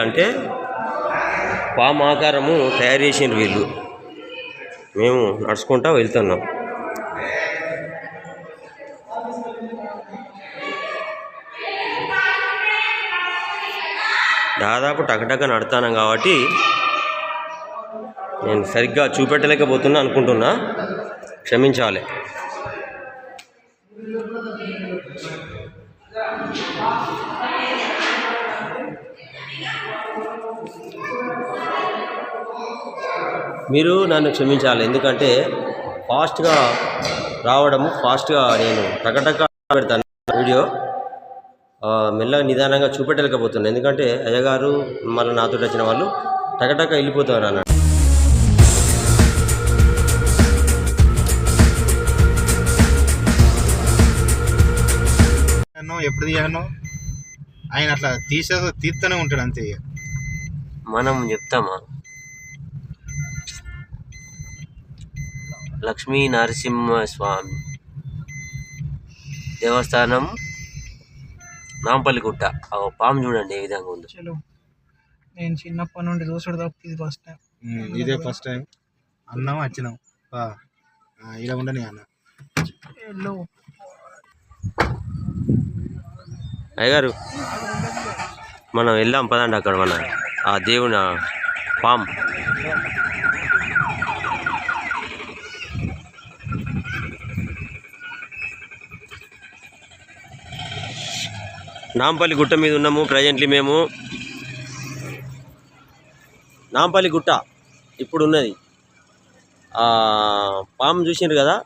అంటే పాము ఆకారము తయారు చేసిన వీళ్ళు. మేము నడుచుకుంటా వెళ్తున్నాం. దాదాపు టకటక నడతాను కాబట్టి నేను సరిగ్గా చూపెట్టలేకపోతున్నా అనుకుంటున్నా. క్షమించాలి. మీరు నన్ను క్షమించాలి. ఎందుకంటే ఫాస్ట్గా రావడము ఫాస్ట్గా నేను టకటక పెడతాను. వీడియో మెల్లగా నిదానంగా చూపెట్టలేకపోతున్నాను ఎందుకంటే అయ్యగారు మళ్ళీ నాతో వచ్చిన వాళ్ళు టకటక వెళ్ళిపోతారు అన్నాడు. తీయను, ఎప్పుడు తీయను? ఆయన అట్లా తీసే తీస్తూనే ఉంటాడు అంతే ఇక. మనం చెప్తామా? లక్ష్మీ నరసింహ స్వామి దేవస్థానం నాంపల్లిగుట్ట. ఆ పాము చూడండి ఏ విధంగా ఉందో. చలో నేను చిన్నప్పటి నుండి చూసుడు తప్ప ఇది ఫస్ట్ టైం ఇదే ఫస్ట్ టైం అన్నాం వచ్చినాం? ఇలా ఉండని అన్న. ఎల్లో. అయ్యగారు మనం వెళ్దాం పదండి అక్కడ మన ఆ దేవుని పామ్. నాంపల్లి గుట్ట మీద ఉన్నాము ప్రజెంట్లీ మేము. నాంపల్లి గుట్ట ఇప్పుడు ఉన్నది. పాము చూసిండ్రు కదా?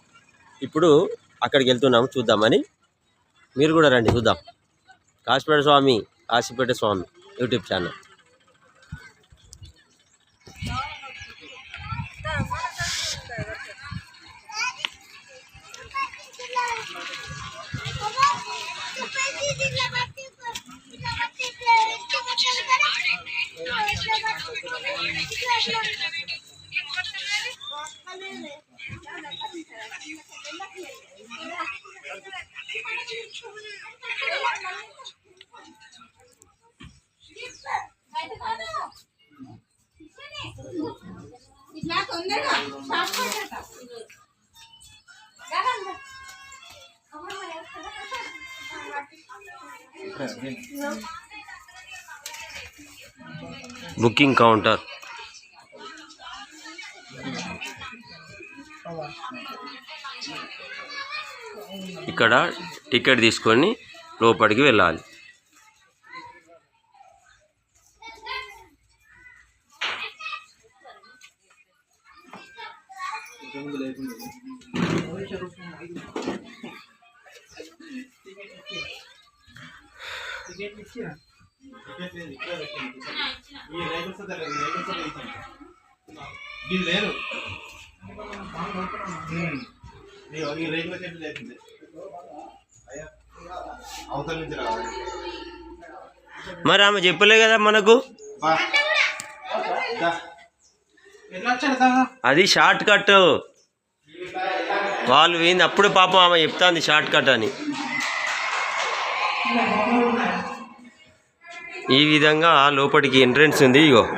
ఇప్పుడు అక్కడికి వెళ్తున్నాము చూద్దామని. మీరు కూడా రండి చూద్దాం. Kasipeta Swami Kasipeta Swami YouTube channel. Booking counter. ఇక్కడ టికెట్ తీసుకొని లోపలికి వెళ్ళాలి. లేకుండా లేదు ఉమ్. ఈ రైతుల చెట్లు లేకుంది అవతల నుంచి రావాలి మరి ఆమె చెప్పలే కదా మనకు అది షార్ట్ కట్ వాళ్ళు ఏంది అప్పుడు పాపం ఆమె చెప్తాంది షార్ట్ కట్ అని ఈ విధంగా లోపలికి ఎంట్రన్స్ ఉంది ఇగో.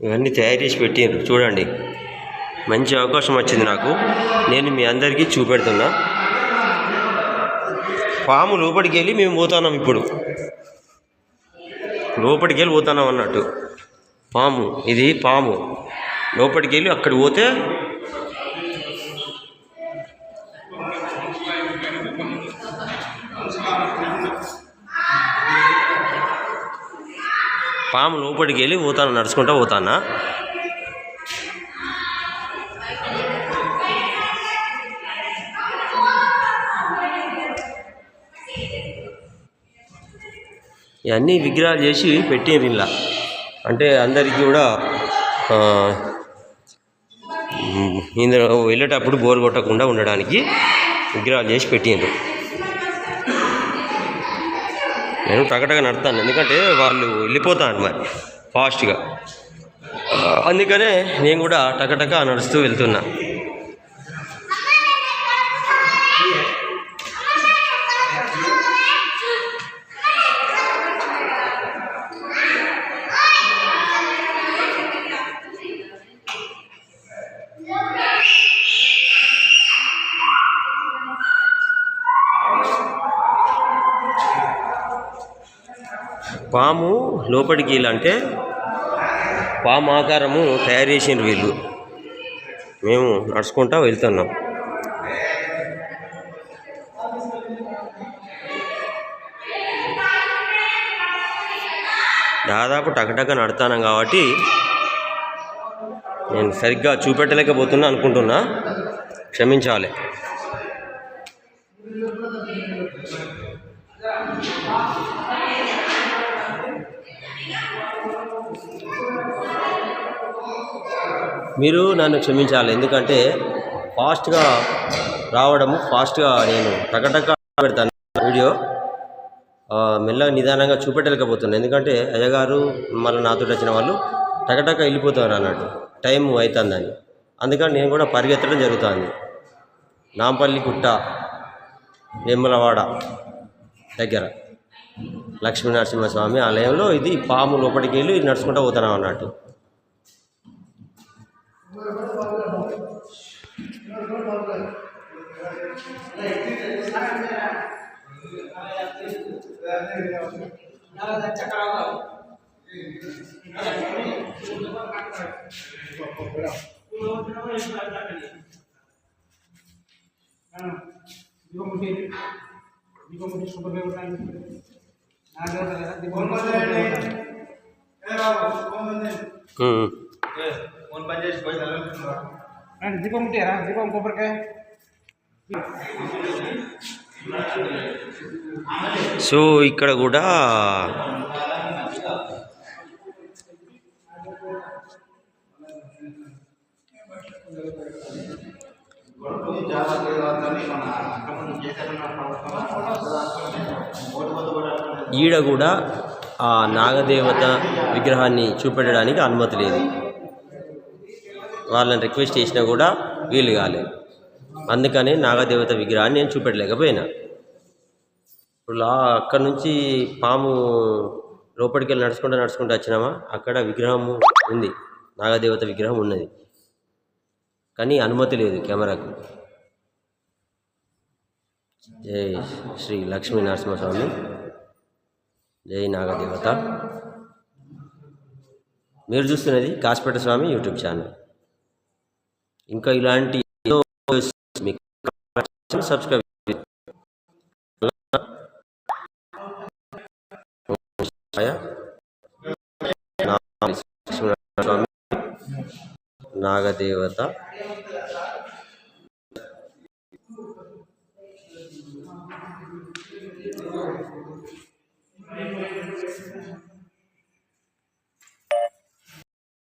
ఇవన్నీ తయారు చేసి పెట్టిండ్రు చూడండి. మంచి అవకాశం వచ్చింది నాకు. నేను మీ అందరికీ చూపెడుతున్నా. పాము లోపలికి వెళ్ళి మేము పోతున్నాం ఇప్పుడు. లోపలికి వెళ్ళి పోతున్నాం అన్నట్టు. పాము. ఇది పాము. లోపలికి వెళ్ళి అక్కడ పోతే పాము లోపలికి వెళ్ళి పోతాను నడుచుకుంటా పోతానా? ఇవన్నీ విగ్రహాలు చేసి పెట్టిండ్రు ఇలా. అంటే అందరికీ కూడా ఇందులో వెళ్ళేటప్పుడు బోర్ కొట్టకుండా ఉండడానికి విగ్రహాలు చేసి పెట్టిండ్రు. నేను టగటగా నడతాను ఎందుకంటే వాళ్ళు వెళ్ళిపోతాను మరి ఫాస్ట్గా అందుకనే నేను కూడా టకటక నడుస్తూ వెళ్తున్నా. పాము లోపలికి అంటే పాము ఆకారము తయారు చేసిండ్రు వీళ్ళు. మేము నడుచుకుంటా వెళ్తున్నాం. దాదాపు టకటక నడతాను కాబట్టి నేను సరిగ్గా చూపెట్టలేకపోతున్నా అనుకుంటున్నా. క్షమించాలి. మీరు నన్ను క్షమించాలి. ఎందుకంటే ఫాస్ట్గా రావడము ఫాస్ట్గా నేను టకటక పెడతాను వీడియో. మెల్లగా నిదానంగా చూపెట్టలేకపోతున్నాను ఎందుకంటే అయ్యగారు మళ్ళీ నాతో వచ్చిన వాళ్ళు టకటక వెళ్ళిపోతారు అన్నట్టు. టైం అవుతుందని అందుకని నేను కూడా పరిగెత్తడం జరుగుతుంది. నాంపల్లి గుట్ట వేములవాడ దగ్గర. లక్ష్మీనరసింహస్వామి ఆలయంలో ఇది పాము లోపలికి వెళ్ళి నడుచుకుంటూ పోతున్నాం అన్నట్టు ఉమ్. ఫోన్ దీపం ఉంటారా దీపం కొబ్బరికాయ సో ఇక్కడ కూడా మన చేశారన్న ఈడ కూడా ఆ నాగదేవత విగ్రహాన్ని చూపెట్టడానికి అనుమతి లేదు. వాళ్ళని రిక్వెస్ట్ చేసినా కూడా వీలు కాలేదు అందుకని నాగదేవత విగ్రహాన్ని నేను చూపెట్టలేకపోయినా. ఇప్పుడు లా అక్కడ నుంచి పాము లోపలికి వెళ్ళి నడుచుకుంటూ నడుచుకుంటూ వచ్చినామా? అక్కడ విగ్రహము ఉంది. నాగదేవత విగ్రహం ఉన్నది. కానీ అనుమతి లేదు కెమెరాకు. జై శ్రీ లక్ష్మీ నరసింహస్వామి. జై నాగదేవత. మీరు చూస్తున్నది కాసిపేట స్వామి యూట్యూబ్ ఛానల్. ఇంకా ఇలాంటి మీకు సబ్స్క్రైబ్ స్వామి నాగదేవత